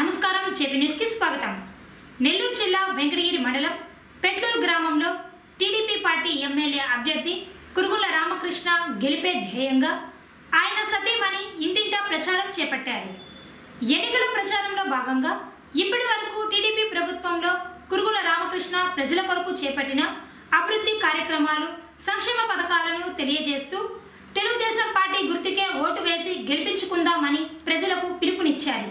నమస్కారం జేపీ కి స్వాగతం. నెల్లూరు జిల్లా వెంకటగిరి మండలం పెట్లూరు గ్రామంలో టీడీపీ పార్టీ ఎమ్మెల్యే అభ్యర్థి కురుగుల రామకృష్ణ గెలిపే ధ్యేయంగా ఆయన సతీమణి ఇంటింటా ప్రచారం చేపట్టారు. ఎన్నికల ప్రచారంలో భాగంగా ఇప్పటి వరకు టీడీపీ ప్రభుత్వంలో కురుగుల రామకృష్ణ ప్రజల కొరకు చేపట్టిన అభివృద్ధి కార్యక్రమాలు సంక్షేమ పథకాలను తెలియజేస్తూ తెలుగుదేశం పార్టీ గుర్తుకే ఓటు వేసి గెలిపించుకుందామని ప్రజలకు పిలుపునిచ్చారు.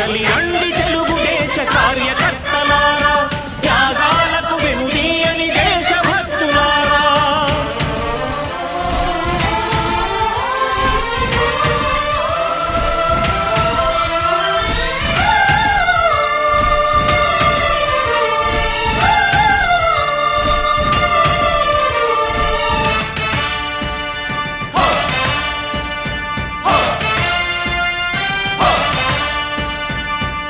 తల్లి అండి తెలుగుదేశ కార్యకర్తలారా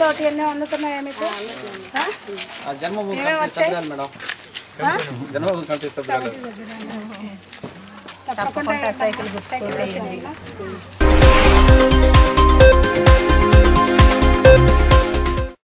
కడుపులో ఎన్నో అందుతున్నాయా మీకు? కమిటీ వచ్చాయి? తప్పకుండా సైకిల్?